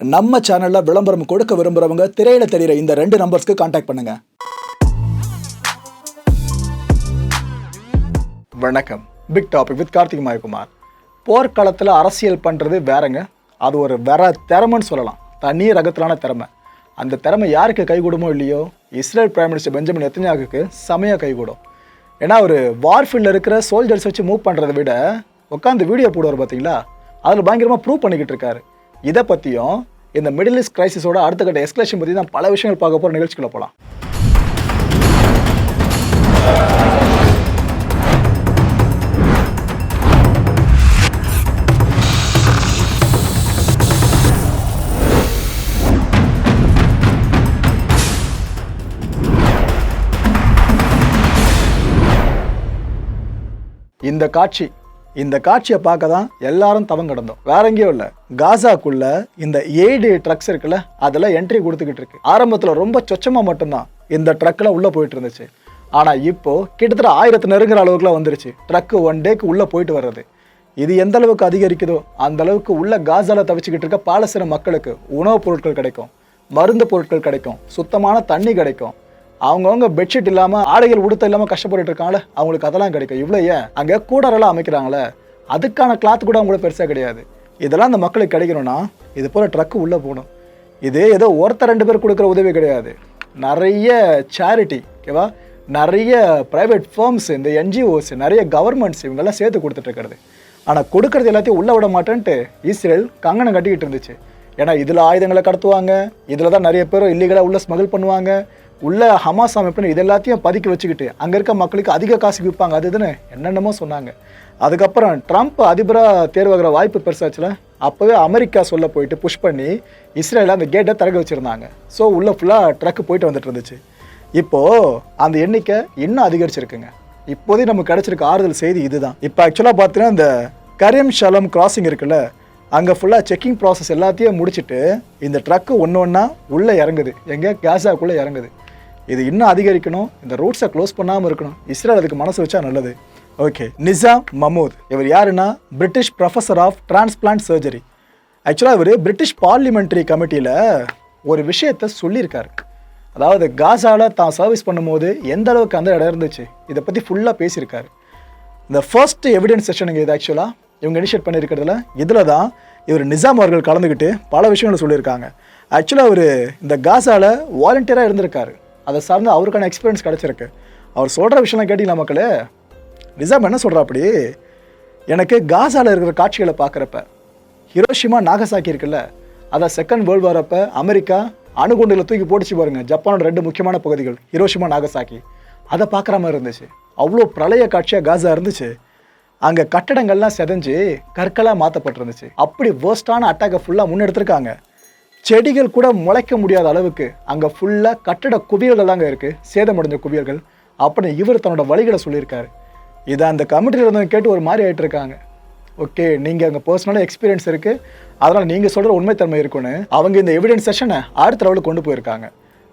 நம்ம சேனலில் விளம்பரம் கொடுக்க விரும்புகிறவங்க திரையில தெரிகிற இந்த ரெண்டு நம்பர்ஸ்க்கு காண்டாக்ட் பண்ணுங்க. வணக்கம். Big topic with Karthik Mayakumar. போர்க்களத்தில் அரசியல் பண்ணுறது வேறங்க. அது ஒரு வேற திறமைன்னு சொல்லலாம். தனி ரகத்திலான திறமை. அந்த திறமை யாருக்கு கைகூடுமோ இல்லையோ? இஸ்ரேல் பிரைம் மினிஸ்டர் பெஞ்சமின் நெத்தன்யாகுக்கு செமையாக கைகூடும். ஏன்னா ஒரு வார்ஃபீல்டில் இருக்கிற சோல்ஜர்ஸ் வச்சு மூவ் பண்ணுறதை விட உட்காந்து வீடியோ போடுவார் பார்த்தீங்களா அதில் பயங்கரமாக ப்ரூவ் பண்ணிக்கிட்டு இருக்காரு. இதை பற்றியும் இந்த மிடில் ஈஸ்ட் கிரைசிஸோட அடுத்த கட்ட எஸ்கலேஷன் பற்றி தான் பல விஷயங்கள் பார்க்க போகிற நிகழ்ச்சிக்குள்ள போகலாம் இந்த காட்சி இந்த காட்சியை பார்க்க தான் எல்லாரும் தவம் கிடந்தோம். வேற எங்கேயும் இல்லை. காசாக்குள்ள இந்த எய்டு ட்ரக்ஸ் இருக்குல்ல அதில் என்ட்ரி கொடுத்துக்கிட்டு இருக்கு. ஆரம்பத்தில் ரொம்ப சொச்சமாக மட்டும்தான் இந்த ட்ரக்கில் உள்ளே போயிட்டு இருந்துச்சு. ஆனால் இப்போ கிட்டத்தட்ட ஆயிரத்து நெருங்குற அளவுக்குலாம் வந்துருச்சு. ட்ரக்கு ஒன் டேக்கு உள்ளே போயிட்டு வர்றது. இது எந்த அளவுக்கு அதிகரிக்குதோ அந்த அளவுக்கு உள்ள காசால தவிச்சுக்கிட்டு இருக்க பாலஸ்தீன மக்களுக்கு உணவுப் பொருட்கள் கிடைக்கும் மருந்து பொருட்கள் கிடைக்கும் சுத்தமான தண்ணி கிடைக்கும். அவங்கவுங்க பெட்ஷீட் இல்லாமல் ஆடைகள் உடுத்த இல்லாமல் கஷ்டப்பட்டு இருக்காங்களே அவங்களுக்கு அதெல்லாம் கிடைக்கும். இவ்வளோ ஏன்? அங்கே கூடாரெல்லாம் அமைக்கிறாங்களே அதுக்கான கிளாத் கூட அவங்களுக்கு பெருசாக கிடையாது. இதெல்லாம் அந்த மக்களுக்கு கிடைக்கணும்னா இது போல் ட்ரக்கு உள்ளே போகணும். இது ஏதோ ஒருத்தர் ரெண்டு பேர் கொடுக்குற உதவி கிடையாது. நிறைய சேரிட்டி ஓகேவா நிறைய ப்ரைவேட் ஃபர்ம்ஸ் இந்த என்ஜிஓஸ் நிறைய கவர்மெண்ட்ஸ் இவங்கெல்லாம் சேர்த்து கொடுத்துட்டு இருக்கிறது. ஆனால் கொடுக்கறது எல்லாத்தையும் உள்ள விட மாட்டேன்ட்டு இஸ்ரேல் கங்கணம் கட்டிக்கிட்டு இருந்துச்சு. ஏன்னா இதில் ஆயுதங்களை கடத்துவாங்க இதில் தான் நிறைய பேர் இல்லீகலாக உள்ள ஸ்மகிள் பண்ணுவாங்க. உள்ள ஹமாஸ் அமைப்புன்னு இது எல்லாத்தையும் பதுக்கி வச்சுக்கிட்டு அங்கே இருக்க மக்களுக்கு அதிக காசு விற்பாங்க. அது இதுன்னு என்னென்னமோ சொன்னாங்க. அதுக்கப்புறம் ட்ரம்ப் அதிபராக தேர்வாகிற வாய்ப்பு பெருசாச்சுல? அப்போவே அமெரிக்கா சொல்ல போயிட்டு புஷ் பண்ணி இஸ்ரேலில் அந்த கேட்டை திறக்க வச்சுருந்தாங்க. ஸோ உள்ளே ஃபுல்லாக ட்ரக்கு போயிட்டு வந்துட்டு இருந்துச்சு. இப்போது அந்த எண்ணிக்கை இன்னும் அதிகரிச்சிருக்குங்க. இப்போதைக்கு நமக்கு கிடச்சிருக்க ஆறுதல் செய்தி இதுதான். இப்போ ஆக்சுவலாக பார்த்தீங்கன்னா இந்த கரியம் ஷலம் கிராசிங் இருக்குல்ல அங்கே ஃபுல்லாக செக்கிங் ப்ராசஸ் எல்லாத்தையும் முடிச்சுட்டு இந்த ட்ரக்கு ஒன்று ஒன்றா உள்ளே இறங்குது. எங்கே? கேஸாக்குள்ளே இறங்குது. இது இன்னும் அதிகரிக்கணும். இந்த ரூட்ஸை க்ளோஸ் பண்ணாமல் இருக்கணும். இஸ்ரேல் அதுக்கு மனசு வச்சா நல்லது. Okay Nizam Mamode. இவர் யாருன்னா? British professor of transplant surgery ஆக்சுவலாக இவர் பிரிட்டிஷ் பார்லிமெண்ட்ரி கமிட்டியில் ஒரு விஷயத்த சொல்லியிருக்காரு. அதாவது காசாவில் தான் சர்வீஸ் பண்ணும்போது எந்த அளவுக்கு அந்த இடம் இருந்துச்சு இதை பற்றி ஃபுல்லாக பேசியிருக்காரு. இந்த ஃபர்ஸ்ட் எவிடன்ஸ் செஷனுங்க இது ஆக்சுவலாக இவங்க இனிஷியேட் பண்ணியிருக்கிறதுல இதில் தான் இவர் நிசாம் அவர்கள் கலந்துக்கிட்டு பல விஷயங்களை சொல்லியிருக்காங்க. ஆக்சுவலாக அவர் இந்த காசாவில் வாலண்டியராக இருந்திருக்காரு. அதை சார்ந்து அவருக்கான எக்ஸ்பீரியன்ஸ் கிடச்சிருக்கு. அவர் சொல்கிற விஷயம்லாம் கேட்டிங்களா மக்களே? நிசாம் என்ன சொல்கிறா அப்படி எனக்கு காசாவில் இருக்கிற காட்சிகளை பார்க்குறப்ப ஹிரோஷிமா நாகசாக்கி இருக்குல்ல அதான் செகண்ட் வேர்ல்டு வார் அப்போ அமெரிக்கா அணுகுண்டுகளை தூக்கி போட்டுச்சு பாருங்க. ஜப்பானோட ரெண்டு முக்கியமான பகுதிகள் ஹிரோஷிமா நாகசாக்கி அதை பார்க்குற மாதிரி இருந்துச்சு. அவ்வளோ பிரளய காட்சியாக காசா இருந்துச்சு. அங்கே கட்டடங்கள்லாம் செதஞ்சு கற்களாக மாற்றப்பட்டிருந்துச்சு அப்படி வேர்ஸ்டான அட்டாக்கை ஃபுல்லாக முன்னெடுத்திருக்காங்க. செடிகள் கூட முளைக்க முடியாத அளவுக்கு அங்கே ஃபுல்லாக கட்டட குவியல்கள் தாங்க இருக்குது சேதமடைஞ்ச குவியல்கள். அப்படின்னு இவர் தன்னோட வழிகளை சொல்லியிருக்காரு. இதை அந்த கமிட்டியில் இருந்தவங்க கேட்டு ஒரு மாதிரி ஆகிட்டு இருக்காங்க. ஓகே நீங்கள் அங்கே பர்சனலாக எக்ஸ்பீரியன்ஸ் இருக்குது அதனால் நீங்கள் சொல்கிற உண்மைத்தன்மை இருக்குன்னு அவங்க இந்த எவிடன்ஸ் செஷனை அடுத்த லெவலுக்கு கொண்டு போயிருக்காங்க.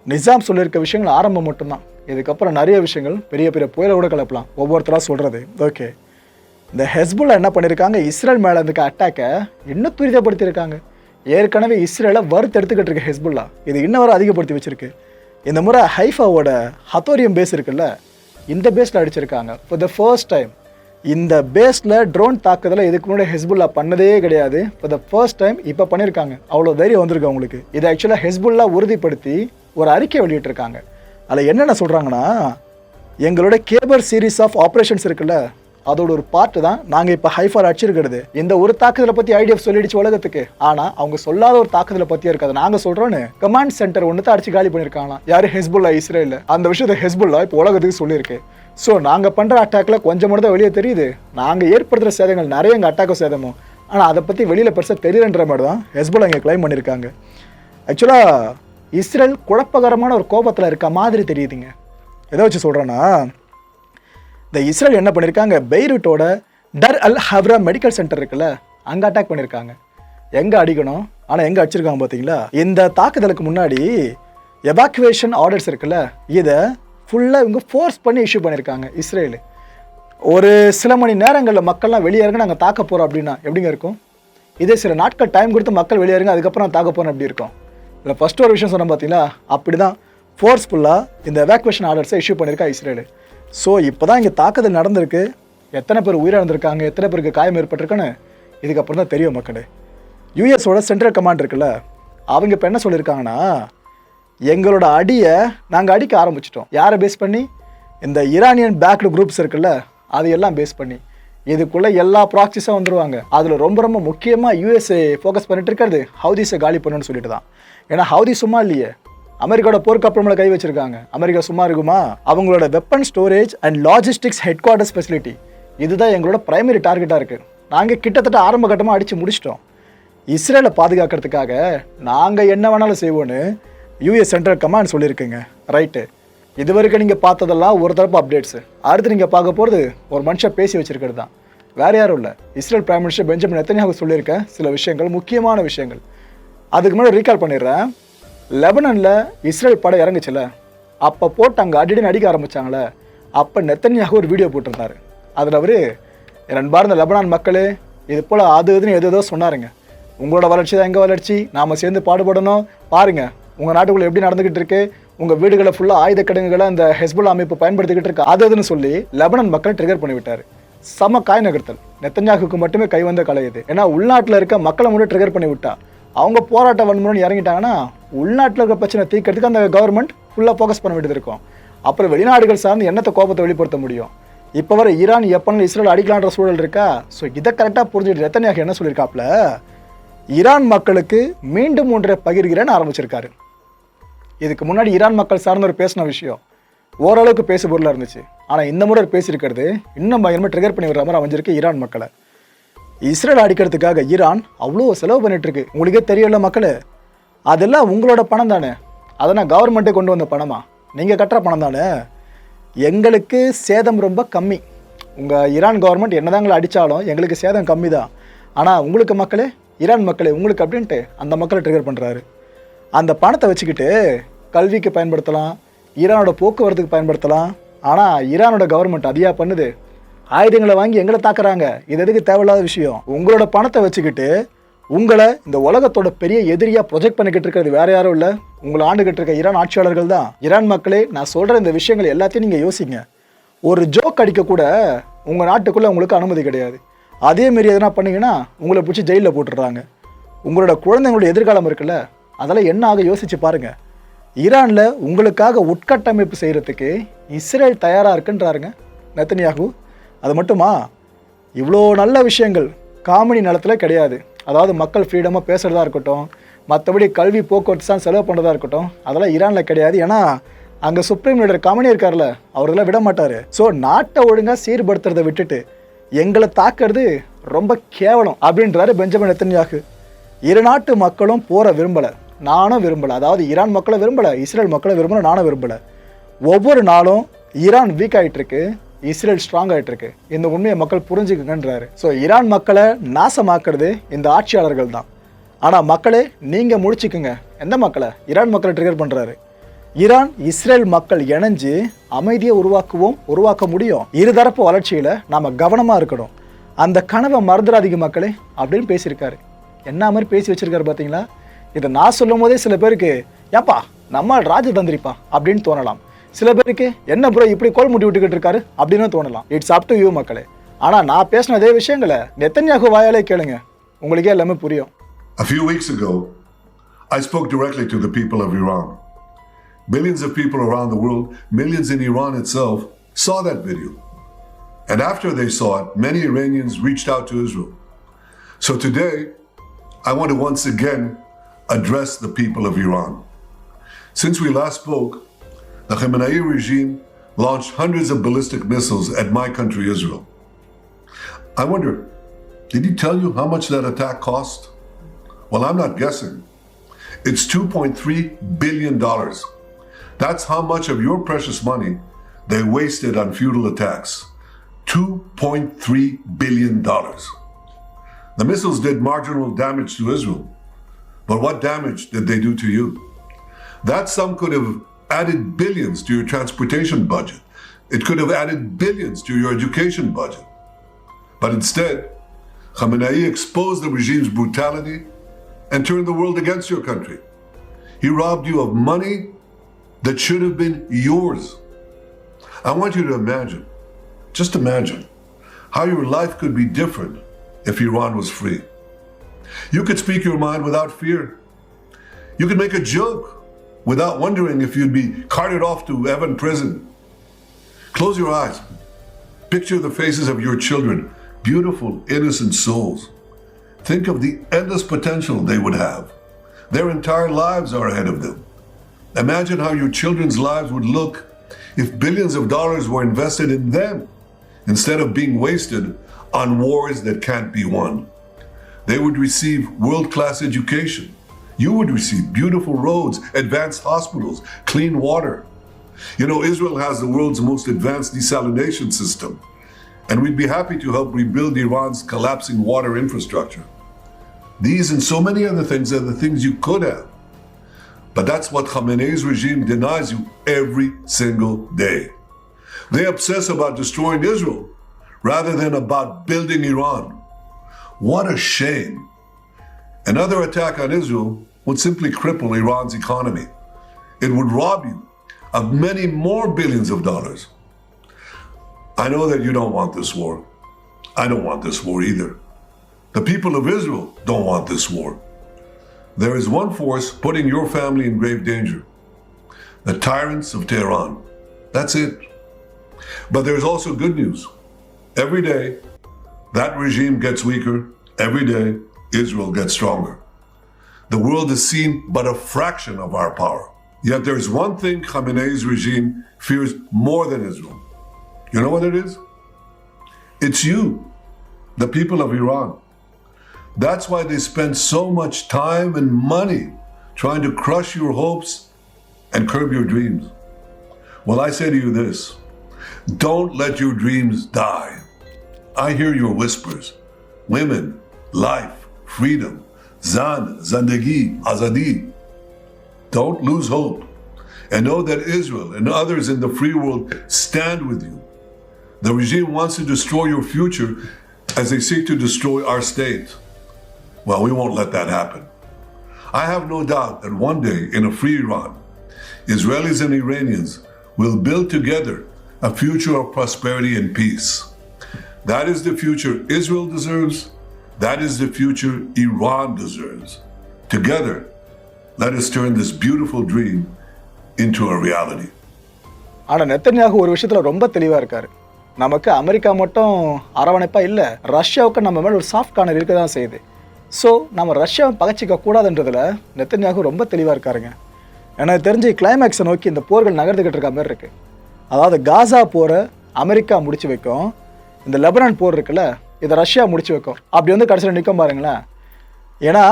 நிசாம் சொல்லியிருக்க விஷயங்கள் ஆரம்பம் மட்டும்தான். இதுக்கப்புறம் நிறைய விஷயங்கள் பெரிய பெரிய புயலை கூட கலப்பலாம் ஒவ்வொருத்தராக சொல்கிறது ஓகே இந்த ஹெஸ்புல்லா என்ன பண்ணியிருக்காங்க இஸ்ரேல் மேலே இருக்க அட்டாக்கை இன்னும் துரிதப்படுத்தியிருக்காங்க. ஏற்கனவே இஸ்ரேலை வறுத்தெடுத்துக்கிட்டு இருக்க ஹெஸ்புல்லா. இது இன்ன வரை அதிகப்படுத்தி வச்சிருக்கு. இந்த முறை ஹைஃபாவோட ஹத்தோரியம் பேஸ் இருக்குல்ல இந்த பேஸில் அடிச்சிருக்காங்க. ஃபார் த ஃபர்ஸ்ட் டைம் இந்த பேஸில் ட்ரோன் தாக்குதலை இதுக்கு முன்னாடி ஹெஸ்புல்லா பண்ணதே கிடையாது. ஃபார் த ஃபர்ஸ்ட் டைம் இப்போ பண்ணியிருக்காங்க அவ்வளோ தைரியம் வந்திருக்கு அவங்களுக்கு. இதை ஆக்சுவலாக ஹெஸ்புல்லா உறுதிப்படுத்தி ஒரு அறிக்கை வெளியிட்டிருக்காங்க. அதில் என்னென்ன சொல்கிறாங்கன்னா எங்களோட கேபர் சீரிஸ் ஆஃப் ஆப்ரேஷன்ஸ் இருக்குல்ல அதோட ஒரு பார்ட் தான் நாங்கள் இப்போ ஹைஃபார் அடிச்சிருக்கிறது. இந்த ஒரு தாக்குதலை பற்றி ஐடிஎஃப் சொல்லிடுச்சு உலகத்துக்கு. ஆனால் அவங்க சொல்லாத ஒரு தாக்குதலை பற்றியே இருக்காது. நாங்கள் சொல்கிறோன்னு கமாண்ட் சென்டர் ஒன்று தான் அடிச்சு காலி பண்ணியிருக்காங்களாம் யார்? ஹெஸ்புல்லா இஸ்ரேலில் அந்த விஷயத்தை ஹெஸ்புல்லா இப்போ உலகத்துக்கு சொல்லியிருக்கு. ஸோ நாங்கள் பண்ணுற அட்டாக்கில் கொஞ்சம் மட்டும் தான் வெளியே தெரியுது. நாங்கள் ஏற்படுத்துகிற சேதங்கள் நிறைய எங்கள் அட்டாக்கு சேதமும். ஆனால் அதை பற்றி வெளியில் பெருசாக தெரியலன்ற மாதிரி தான் ஹெஸ்புல்லா இங்கே கிளைம் பண்ணியிருக்காங்க ஆக்சுவலாக இஸ்ரேல் குழப்பகரமான ஒரு கோபத்தில் இருக்க மாதிரி தெரியுதுங்க. எதை வச்சு சொல்கிறேன்னா இந்த இஸ்ரேல் என்ன பண்ணியிருக்காங்க பெய்ரூட்டோட டர் அல் ஹவ்ரா மெடிக்கல் சென்டர் இருக்குல்ல அங்கே அட்டாக் பண்ணியிருக்காங்க எங்கே அடிக்கணும்? ஆனால் எங்கே அடிச்சிருக்காங்க பார்த்தீங்களா இந்த தாக்குதலுக்கு முன்னாடி எவாக்குவேஷன் ஆர்டர்ஸ் இருக்குல்ல இதை ஃபுல்லாக இவங்க ஃபோர்ஸ் பண்ணி இஷ்யூ பண்ணியிருக்காங்க இஸ்ரேலு. ஒரு சில மணி நேரங்களில் மக்கள்லாம் வெளியேறுங்க நாங்கள் தாக்க போகிறோம் அப்படின்னா. எப்படிங்க இருக்கும்? இதே சில நாட்கள் டைம் கொடுத்து மக்கள் வெளியேறுங்க அதுக்கப்புறம் தாக்க போகிறேன் அப்படி இருக்கும். இதில் ஃபஸ்ட்டு ஒரு விஷயம் சொன்னேன் பார்த்தீங்களா அப்படி தான் ஃபோர்ஸ்ஃபுல்லாக இந்த எவாக்குவேஷன் ஆர்டர்ஸை இஷ்யூ பண்ணியிருக்கா இஸ்ரேலு. ஸோ இப்போ தான் இங்கே தாக்குதல் நடந்திருக்கு. எத்தனை பேர் உயிரிழந்திருக்காங்க எத்தனை பேருக்கு காயம் ஏற்பட்டிருக்குன்னு இதுக்கப்புறம் தான் தெரியும் மக்களே. யூஎஸோட சென்ட்ரல் கமாண்ட் இருக்குல்ல அவங்க இப்போ என்ன சொல்லியிருக்காங்கன்னா எங்களோட அடியை நாங்கள் அடிக்க ஆரம்பிச்சிட்டோம். யாரை பேஸ் பண்ணி? இந்த ஈரானியன் பேக்டு குரூப்ஸ் இருக்குல்ல அது எல்லாம் பேஸ் பண்ணி. இதுக்குள்ளே எல்லா ப்ராக்சிஸும் வந்துருவாங்க. அதில் ரொம்ப ரொம்ப முக்கியமாக யூஎஸ்ஏ ஃபோக்கஸ் பண்ணிட்டு இருக்கிறது ஹவுதிஸை காலி பண்ணணும்னு சொல்லிட்டு தான் ஏன்னா ஹவுதி சும்மா இல்லையே. அமெரிக்காவோட போர்க்கப்பல் கை வச்சிருக்காங்க. அமெரிக்கா சும்மா இருக்குமா? அவங்களோட weapon storage and logistics headquarters facility இதுதான் எங்களோட பிரைமரி டார்கெட்டாக இருக்குது நாங்கள் கிட்டத்தட்ட ஆரம்ப கட்டமாக அடித்து முடிச்சிட்டோம். இஸ்ரேலை பாதுகாக்கிறதுக்காக நாங்கள் என்ன வேணாலும் செய்வோன்னு யூஎஸ் சென்ட்ரல் கமாண்ட் சொல்லியிருக்குங்க. ரைட்டு இது வரைக்கும் நீங்கள் பார்த்ததெல்லாம் ஒரு தரப்பு அப்டேட்ஸு அடுத்து நீங்கள் பார்க்க போகிறது ஒரு மனுஷன் பேசி வச்சுருக்கிறது தான். வேறு யாரும் இல்லை. இஸ்ரேல் பிரைம் மினிஸ்டர் பெஞ்சமின் எத்தனையாக சொல்லியிருக்கேன் சில விஷயங்கள் முக்கியமான விஷயங்கள். அதுக்கு முன்னாடி ரீகால் பண்ணிடுறேன். லெபனனில் இஸ்ரேல் படம் இறங்குச்சுல அப்போ போட்டு அங்கே அடிக்கடி அடிக்க ஆரம்பித்தாங்கள அப்போ நெத்தனியாக ஒரு வீடியோ போட்டிருந்தார். அதில் அவர் நண்பார்ந்த லெபனான் மக்களே இது போல் அது இதுன்னு எது ஏதோ சொன்னாருங்க. உங்களோட வளர்ச்சி தான் எங்கள் வளர்ச்சி நாம் சேர்ந்து பாடுபடணும். பாருங்கள் உங்கள் நாட்டுக்குள்ளே எப்படி நடந்துக்கிட்டு இருக்கு உங்கள் வீடுகளை ஃபுல்லாக ஆயுத கிடங்குகளை அந்த ஹெஸ்புல் அமைப்பு பயன்படுத்திக்கிட்டு இருக்கு. அது அதுன்னு சொல்லி லெபனன் மக்களை ட்ரிகர் பண்ணிவிட்டார். சம காய் நகர்த்தல். நெத்தஞ்சாகுக்கு மட்டுமே கை வந்த கலை இது. ஏன்னா உள்நாட்டில் இருக்க மக்களை மட்டும் ட்ரிகர் பண்ணி விட்டா அவங்க போராட்ட வன்முறைன்னு இறங்கிட்டாங்கன்னா உள்நாட்டில் இருக்க பிரச்சனை தீர்க்கறதுக்கு அந்த கவர்மெண்ட் ஃபுல்லாக ஃபோக்கஸ் பண்ண வேண்டியது இருக்கும். அப்புறம் வெளிநாடுகள் சார்ந்து என்னத்தை கோபத்தை வெளிப்படுத்த முடியும்? இப்போ வர ஈரான் எப்பன்னு இஸ்ரேல் அடிக்கலான்ற சூழல் இருக்கா? ஸோ இதை கரெக்டாக புரிஞ்சுட்டு நெத்தனியாக என்ன சொல்லியிருக்காப்ல ஈரான் மக்களுக்கு மீண்டும் ஒன்றை பகிர்கிறேன்னு ஆரம்பிச்சிருக்காரு. இதுக்கு முன்னாடி ஈரான் மக்கள் சார்ந்த ஒரு பேசின விஷயம். ஓரளவுக்கு பேசு பொருளாக இருந்துச்சு. ஆனால் இந்த முறை பேசியிருக்கிறது இன்னும் பயங்கரமாக ட்ரிகர் பண்ணி விடுற மாதிரி அமைஞ்சிருக்கு ஈரான் மக்களை. இஸ்ரேல் அடிக்கிறதுக்காக ஈரான் அவ்வளோ செலவு பண்ணிட்டு இருக்கு. உங்களுக்கே தெரியல மக்களே. அதெல்லாம் உங்களோட பணம் தானே? அதை நான் கவர்மெண்ட்டே கொண்டு வந்த பணமா? நீங்கள் கட்டுற பணம் தானே? எங்களுக்கு சேதம் ரொம்ப கம்மி. உங்கள் ஈரான் கவர்மெண்ட் என்னதாங்களை அடித்தாலும் எங்களுக்கு சேதம் கம்மி தான் ஆனால் உங்களுக்கு மக்களே ஈரான் மக்களே உங்களுக்கு அப்படின்ட்டு அந்த மக்களை ட்ரிகர் பண்ணுறாரு அந்த பணத்தை வச்சுக்கிட்டு கல்விக்கு பயன்படுத்தலாம் ஈரானோட போக்குவரத்துக்கு பயன்படுத்தலாம். ஆனால் ஈரானோட கவர்மெண்ட் அதிகா பண்ணுது? ஆயுதங்களை வாங்கி எங்களை தாக்குறாங்க. இது எதுக்கு தேவையில்லாத விஷயம்? உங்களோட பணத்தை வச்சுக்கிட்டு உங்களை இந்த உலகத்தோட பெரிய எதிரியா ப்ரொஜெக்ட் பண்ணிக்கிட்டு இருக்கிறது வேற யாரும் இல்லை. உங்களை ஆண்டுகிட்டு இருக்க ஈரான் ஆட்சியாளர்கள் தான். ஈரான் மக்களே நான் சொல்ற இந்த விஷயங்கள் எல்லாத்தையும் நீங்க யோசிங்க. ஒரு ஜோக் அடிக்க கூட உங்க நாட்டுக்குள்ள உங்களுக்கு அனுமதி கிடையாது. அதே மாரி எதனா பண்ணீங்கன்னா உங்களை பிடிச்சி ஜெயிலில் போட்டுடுறாங்க. உங்களோட குழந்தைங்களோட எதிர்காலம் இருக்குல்ல அதெல்லாம் என்ன ஆக யோசிச்சு பாருங்க. ஈரானில் உங்களுக்காக உட்கட்டமைப்பு செய்கிறதுக்கு இஸ்ரேல் தயாராக இருக்குன்றாருங்க நெத்தனியாகு. அது மட்டுமா? இவ்வளோ நல்ல விஷயங்கள் காமெடி நிலத்தில் கிடையாது. அதாவது மக்கள் ஃப்ரீடமாக பேசுகிறதா இருக்கட்டும் மற்றபடி கல்வி போக்குவரத்து தான் செலவு பண்ணுறதா இருக்கட்டும் அதெல்லாம் ஈரானில் கிடையாது. ஏன்னா அங்கே சுப்ரீம் லீடர் கமனி இருக்கார்ல அவரெல்லாம் விட மாட்டார். ஸோ நாட்டை ஒழுங்காக சீர்படுத்துறதை விட்டுட்டு எங்களை தாக்குறது ரொம்ப கேவலம் அப்படின்றாரு பெஞ்சமின் நெத்தன்யாகு. இரு நாட்டு மக்களும் போகிற விரும்பலை நானும் விரும்பலை. அதாவது ஈரான் மக்களை விரும்பலை இஸ்ரேல் மக்களை விரும்பலை நானும் விரும்பலை. ஒவ்வொரு நாளும் ஈரான் வீக் ஆகிட்டுருக்கு இஸ்ரேல் ஸ்ட்ராங் ஆகிட்டு இருக்கு இந்த உண்மையை மக்கள் புரிஞ்சுக்குங்கன்றாரு. ஸோ ஈரான் மக்களை நாசமாக்குறது இந்த ஆட்சியாளர்கள் தான் ஆனால் மக்களே நீங்கள் முடிச்சுக்குங்க எந்த மக்களை? ஈரான் மக்களை ட்ரிகர் பண்ணுறாரு ஈரான் இஸ்ரேல் மக்கள் இணைஞ்சு அமைதியை உருவாக்குவோம் உருவாக்க முடியும். இருதரப்பு வளர்ச்சியில் நாம் கவனமாக இருக்கணும். அந்த கனவை மறந்துடாதீங்க மக்களே அப்படின்னு பேசியிருக்காரு. என்ன மாதிரி பேசி வச்சிருக்காரு பார்த்தீங்களா இதை நான் சொல்லும் போதே சில பேருக்கு ஏப்பா நம்ம ராஜதந்திரிப்பா? அப்படின்னு தோணலாம். சில பேருக்கு என்ன ப்ரோ இப்படி கோல் முட்டி விட்டுக்கிட்டு இருக்காரு அப்படின்னு தோணலாம் இட்ஸ் அப் டு யூ மக்களே ஆனால் நான் பேசின அதே விஷயங்களை நெத்தன்யாகு வாயாலே கேளுங்க உங்களுக்கே எல்லாமே புரியும் A few weeks ago, I spoke directly to the people of Iran. Billions of people around the world, millions in Iran itself, saw that video. And after they saw it, many Iranians reached out to Israel. So today, I want to once again address the people of Iran. Since we last spoke, the Khamenei regime launched hundreds of ballistic missiles at my country, Israel. I wonder, did he tell you how much that attack cost? Well, I'm not guessing. It's $2.3 billion. That's how much of your precious money they wasted on futile attacks. $2.3 billion. The missiles did marginal damage to Israel. But what damage did they do to you? That sum could have added billions to your transportation budget. It could have added billions to your education budget. But instead, Khamenei exposed the regime's brutality and turned the world against your country. He robbed you of money that should have been yours. I want you to imagine, just imagine, how your life could be different if Iran was free. You could speak your mind without fear. You could make a joke without wondering if you'd be carted off to Evan prison. Close your eyes. Picture the faces of your children, beautiful, innocent souls. Think of the endless potential they would have. Their entire lives are ahead of them. Imagine how your children's lives would look if billions of dollars were invested in them instead of being wasted on wars that can't be won. They would receive world class education. You would receive beautiful roads, advanced hospitals, clean water. You know, Israel has the world's most advanced desalination system, and we'd be happy to help rebuild Iran's collapsing water infrastructure. These and so many other things are the things you could have. But that's what Khamenei's regime denies you every single day. They obsess about destroying Israel rather than about building Iran. What a shame. Another attack on Israel would simply cripple Iran's economy. It would rob you of many more billions of dollars. I know that you don't want this war. I don't want this war either. The people of Israel don't want this war. There is one force putting your family in grave danger the tyrants of Tehran. That's it. But there's also good news. Every day, that regime gets weaker. Every day, Israel gets stronger. The world has seen but a fraction of our power. Yet there's one thing Khamenei's regime fears more than Israel. You know what it is? It's you, the people of Iran. That's why they spend so much time and money trying to crush your hopes and curb your dreams. Well, I say to you this don't let your dreams die. I hear your whispers women, life, freedom, zan, zandagi, azadi. Don't lose hope. And know that Israel and others in the free world stand with you. The regime wants to destroy your future as they seek to destroy our state. Well, we won't let that happen. I have no doubt that one day in a free Iran, Israelis and Iranians will build together a future of prosperity and peace. That is the future Israel deserves. That is the future Iran deserves. Together, let us turn this beautiful dream into a reality. ஆனால் நெத்தன்யாகு ஒரு விஷயத்தில் ரொம்ப தெளிவாக இருக்காரு. நமக்கு America மட்டும் அரவணைப்பா இல்லை ரஷ்யாவுக்கு நம்ம மேலே ஒரு சாஃப்ட் கார்னர் இருக்க தான் செய்யுது. ஸோ நம்ம ரஷ்யாவை பகச்சிக்க கூடாதுன்றதுல நெத்தன்யாகு ரொம்ப தெளிவாக இருக்காருங்க. எனக்கு தெரிஞ்சு கிளைமேக்ஸை நோக்கி இந்த போர்கள் நகர்ந்துக்கிட்டு இருக்க மாதிரி இருக்குது அதாவது காசா போரை அமெரிக்கா முடிச்சு வைக்கும். இந்த லெபனான் போர் இருக்குல்ல இதை ரஷ்யா முடிச்சு வைக்கும். அப்படி வந்து கடைசியில் நிற்கும் பாருங்களேன். ஏன்னா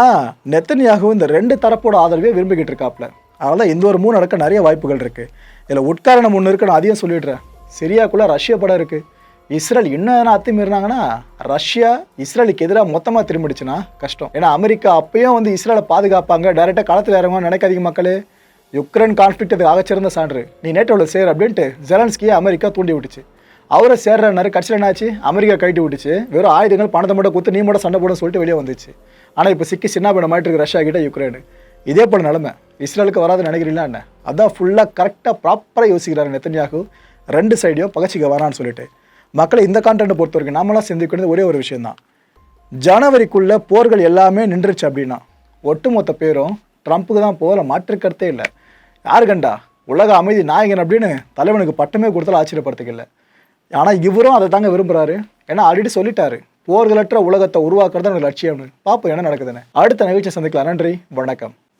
நெத்தனியாகவும் இந்த ரெண்டு தரப்போட ஆதரவே விரும்பிக்கிட்டு இருக்காப்புல. அதனால் இந்த ஒரு மூணு நடக்க நிறைய வாய்ப்புகள் இருக்குது இதில் உட்காரணம் ஒன்று இருக்கு நான் அதையும் சொல்லிடுறேன். சிரியாக்குள்ளே ரஷ்யா படம் இருக்குது இஸ்ரேல் இன்னும் எதனா அத்துமீறினாங்கன்னா ரஷ்யா இஸ்ரேலுக்கு எதிராக மொத்தமாக திரும்பிடுச்சுன்னா கஷ்டம். ஏன்னா அமெரிக்கா அப்பயும் வந்து இஸ்ரேலை பாதுகாப்பாங்க. டைரெக்டாக களத்தில் இறங்குவாங்க நினைக்காதீங்க மக்களே. யுக்ரைன் கான்ஃப்ளிக்ட் அதுக்கு ஆகச்சிறந்த சான்று. நீ நேட்டோவில் சேர் அப்படின்ட்டு ஜெலன்ஸ்கியை அமெரிக்கா தூண்டி விட்டுச்சு. அவரை சேர்றாரு கட்சியில் என்னாச்சு? அமெரிக்கா கழட்டி விட்டுச்சு. வெறும் ஆயுதங்கள் பணத்தை மட்டும் குத்து நீ மட்டும் சண்டை போட சொல்லிட்டு வெளியே வந்துச்சு. ஆனால் இப்போ சிக்கி சின்ன பண்ண மாட்டு இருக்கு ரஷ்யா கிட்ட யுக்ரைனு. இதே போல நிலமை. இஸ்ரேலுக்கு வராதுன்னு நினைக்கிறீங்களா என்ன? அதான் ஃபுல்லாக கரெக்டாக ப்ராப்பராக யோசிக்கிறாரு நெத்தன்யாகு. ரெண்டு சைடையும் பகச்சிக்க வரான்னு சொல்லிட்டு. மக்களை இந்த கான்டென்ட் பொறுத்த வரைக்கும் நாமெல்லாம் சிந்திக்கிறது ஒரே ஒரு விஷயந்தான் ஜனவரிக்குள்ளே போர்கள் எல்லாமே நின்றுச்சு அப்படின்னா ஒட்டுமொத்த பேரும் ட்ரம்ப்புக்கு தான் போகல மாற்று கருத்தே இல்லை. யாரு கண்டா உலக அமைதி நாயகன் அப்படின்னு தலைவனுக்கு பட்டமே கொடுத்தாலும் ஆச்சரியப்படுத்திக்கல. ஆனால் இவரும் அதை தாங்க விரும்புகிறாரு ஏன்னா ஆல்ரெடி சொல்லிட்டாரு போர்களற்ற உலகத்தை உருவாக்குறது எனக்கு லட்சியம்னு. பார்ப்போம் என்ன நடக்குதுன்னு. அடுத்த நிகழ்ச்சி சந்திக்கலாம். நன்றி வணக்கம்.